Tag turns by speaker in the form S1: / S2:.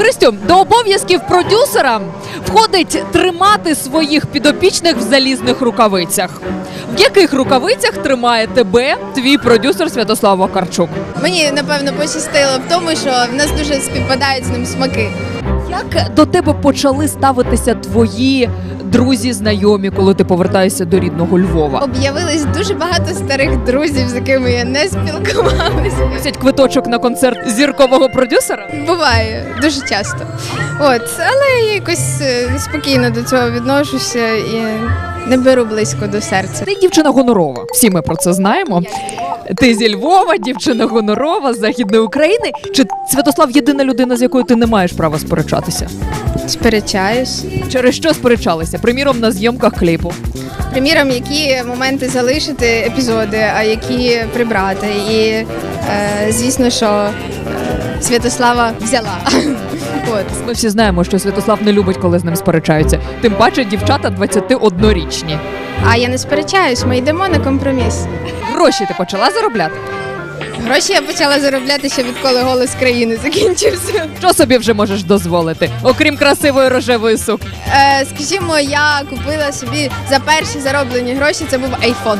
S1: Христю, до обов'язків продюсера входить тримати своїх підопічних в залізних рукавицях. В яких рукавицях тримає тебе твій продюсер Святослав Вакарчук?
S2: Мені напевно пощастило в тому, що в нас дуже співпадають з ним смаки.
S1: Як до тебе почали ставитися твої друзі, знайомі, коли ти повертаєшся до рідного Львова?
S2: Об'явилось дуже багато старих друзів, з якими я не спілкувалася.
S1: Просять квиточок на концерт зіркового продюсера?
S2: Буває дуже часто. От, але я якось е, спокійно до цього відношуся і не беру близько до серця.
S1: Ти дівчина гонорова. Всі ми про це знаємо. Ти зі Львова, дівчина гонорова з західної України. Чи Святослав єдина людина, з якою ти не маєш права сперечатися?
S2: Сперечаюсь.
S1: Через що сперечалися? Приміром, на зйомках кліпу.
S2: Приміром, які моменти залишити епізоди, а які прибрати. І е, звісно, що Святослава взяла. От.
S1: Ми всі знаємо, що Святослав не любить, коли з ним сперечаються. Тим паче дівчата 21-річні.
S2: А я не сперечаюсь, ми йдемо на компроміс.
S1: Гроші ти почала заробляти?
S2: Гроші я почала заробляти ще відколи голос країни закінчився.
S1: Що собі вже можеш дозволити, окрім красивої рожевої сукні?
S2: Е, скажімо, я купила собі за перші зароблені гроші. Це був айфон.